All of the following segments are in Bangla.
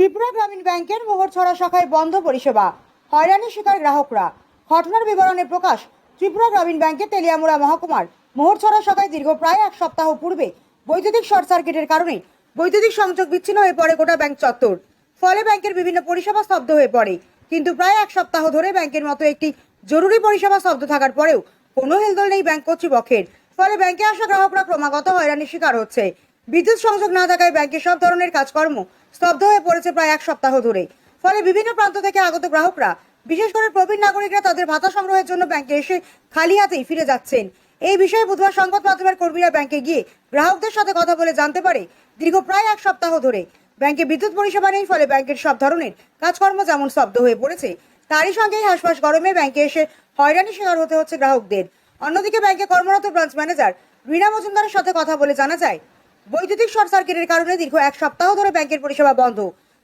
ত্রিপুরা গ্রামীণ ব্যাংকের মোহরছড়া শাখায় বন্ধ পরিষেবা। হয়রানির শিকার গ্রাহকরা। ঘটনার বিবরণে প্রকাশ, ত্রিপুরা গ্রামীণ ব্যাংকের তেলিয়ামুড়া মহকুমার মোহরছড়া শাখায় দীর্ঘ প্রায় এক সপ্তাহ পূর্বে বৈদ্যুতিক শর্ট সার্কিটের কারণে বৈদ্যুতিক সংযোগ বিচ্ছিন্ন হয়ে পড়ে গোটা ব্যাংক চত্বর। ফলে ব্যাংকের বিভিন্ন পরিষেবা স্তব্ধ হয়ে পড়ে। কিন্তু প্রায় এক সপ্তাহ ধরে ব্যাংকের মতো একটি জরুরি পরিষেবা স্তব্ধ থাকার পরেও কোনো হেলদোল নেই ব্যাংক কর্তৃপক্ষের। ফলে ব্যাংকে আসা গ্রাহকরা ক্রমাগত হয়রানির শিকার হচ্ছে। বিদ্যুৎ সংযোগ না থাকায় ব্যাংকের সব ধরনের কাজকর্ম স্তব্ধ হয়ে পড়েছে প্রায় এক সপ্তাহ ধরে ফলে বিভিন্ন প্রান্ত থেকে আগত গ্রাহকরা, বিশেষ করে প্রবীণ নাগরিকরা, তাদের ভাতা সংগ্রহের জন্য ব্যাংকে এসে খালি হাতেই ফিরে যাচ্ছেন। এই বিষয়ে বুধবার সংবাদ মাধ্যমের কর্মীরা ব্যাংকে গিয়ে গ্রাহকদের সাথে কথা বলে জানতে পারে, দীর্ঘ প্রায় এক সপ্তাহ ধরে ব্যাংকে বিদ্যুৎ পরিষেবা নেই, ফলে ব্যাংকের সব ধরনের কাজকর্ম যেমন স্তব্ধ হয়ে পড়েছে, তারই সঙ্গে হাসপাস গরমে ব্যাংকে এসে হয়রানি শিকার হতে হচ্ছে গ্রাহকদের। অন্যদিকে ব্যাংকে কর্মরত ব্রাঞ্চ ম্যানেজার রীনা মজুমদারের সাথে কথা বলে জানা যায় বৈদ্যুতিক শর্ট সার্কিটের কারণে দীর্ঘ এক সপ্তাহ ধরে ব্যাংকের পরিষেবা বন্ধ।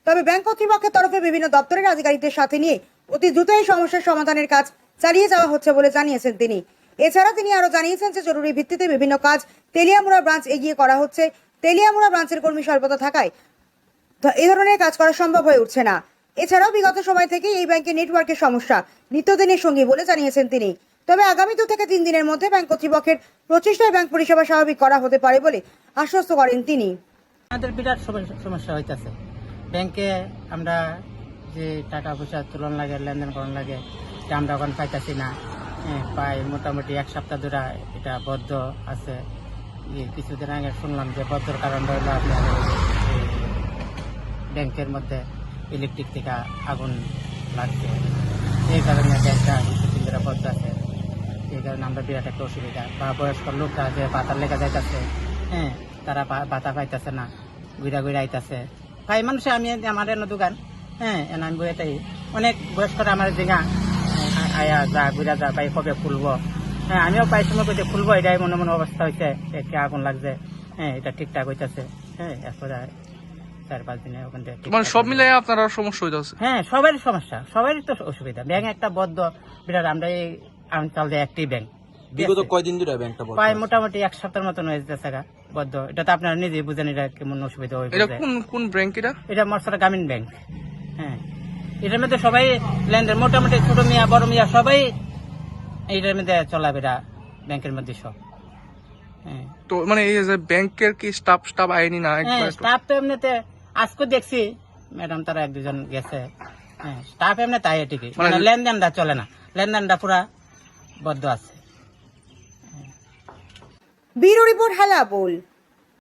তবে ব্যাংক কর্তৃপক্ষের তরফে বিভিন্ন দপ্তরের আধিকারিকদের সাথে নিয়ে অতি দ্রুত এই সমস্যার সমাধানের কাজ চালিয়ে যাওয়া হচ্ছে বলে জানিয়েছেন তিনি। এছাড়া তিনি আরও জানিয়েছেন যে জরুরি ভিত্তিতে বিভিন্ন কাজ তেলিয়ামুড়া ব্রাঞ্চ এগিয়ে করা হচ্ছে। তেলিয়ামুড়া ব্রাঞ্চের কর্মী স্বল্পতা থাকায় এ ধরনের কাজ করা সম্ভব হয়ে উঠছে না। এছাড়াও বিগত সময় থেকে এই ব্যাংকের নেটওয়ার্কের সমস্যা নিত্যদিনের সঙ্গী বলে জানিয়েছেন তিনি। তবে আগামী দু থেকে তিন দিনের মধ্যে ব্যাংক কর্তৃপক্ষের প্রচেষ্টায় ব্যাংক পরিষেবা স্বাভাবিক করা হতে পারে বলে আশ্বস্ত করেন তিনি। আমাদের বিরাট সমস্যা- হইতেছে। ব্যাংকে আমরা যে টাকা পয়সা তুলন লাগে লেনদেন করার লাগে আমরা এখন পাইতেছি না। হ্যাঁ, পাই মোটামুটি এক সপ্তাহ ধরে এটা বদ্ধ আছে। কিছুদিন আগে শুনলাম যে বদ্ধর কারণ রইল আপনার ব্যাংকের মধ্যে ইলেকট্রিক থেকে আগুন লাগছে। এই কারণে ব্যাংকটা কিছুদিন ধরে বদ্ধ আছে এই কারণে আমরা বিরাট একটা অসুবিধা। বা বয়স্ক লোকরা যে পাতার লেগে যাইতেছে হ্যাঁ তারা বাতা পাইতেছে না ঘুরা ঘুরা আইতাছে। ভাই মানুষ আমি আমার এনে দোকান হ্যাঁ এনে আমি বইটাই অনেক বয়স্করা আমার দিঘা আয়া যা ঘুরা যা ভাই কবে খুলবো? হ্যাঁ আমিও পাই সময় কইতে খুলবো এটাই মনে মনে অবস্থা হয়েছে কে আগুন লাগছে? হ্যাঁ এটা ঠিকঠাক হইতেছে। হ্যাঁ এরপরে চার পাঁচ দিনে ওখান থেকে মানে সব মিলাই আপনারা সমস্যা হইতেছে? হ্যাঁ সবারই সমস্যা সবারই তো অসুবিধা। ব্যাংক একটা বদ্ধ বিরাট আমরা এই অঞ্চল দিয়ে একটি ব্যাংক। বিগত কয়দিন ধরে ব্যাংকটা বন্ধ প্রায় মোটামুটি এক সপ্তাহের মতন হয়ে যেতেছে গা, বদ্ধ। এটা তো আপনারা নিজেই বুঝেন এটা কেমন অসুবিধা হয়ে এটা কোন কোন ব্যাংক এটা? এটা মরসরা গ্রামীণ ব্যাংক। হ্যাঁ। এটার মধ্যে সবাই লেনদেন মোটামুটি ছোট মিয়া বড় মিয়া সবাই এইটার মধ্যে চলাফেরা ব্যাংকের মধ্যে সব। হ্যাঁ। তো মানে এই যে ব্যাংকের কি স্টাফ স্টাফ আইনি না? হ্যাঁ স্টাফ তো এমনিতে আজকে দেখছি ম্যাডাম তারা এক দুজন গেছে। হ্যাঁ স্টাফ এমনি তাই ঠিকই। মানে- মানে লেনদেনটা চলে না। লেনদেনটা পুরা বদ্ধ আছে। ব্যুরো রিপোর্ট হেলা বল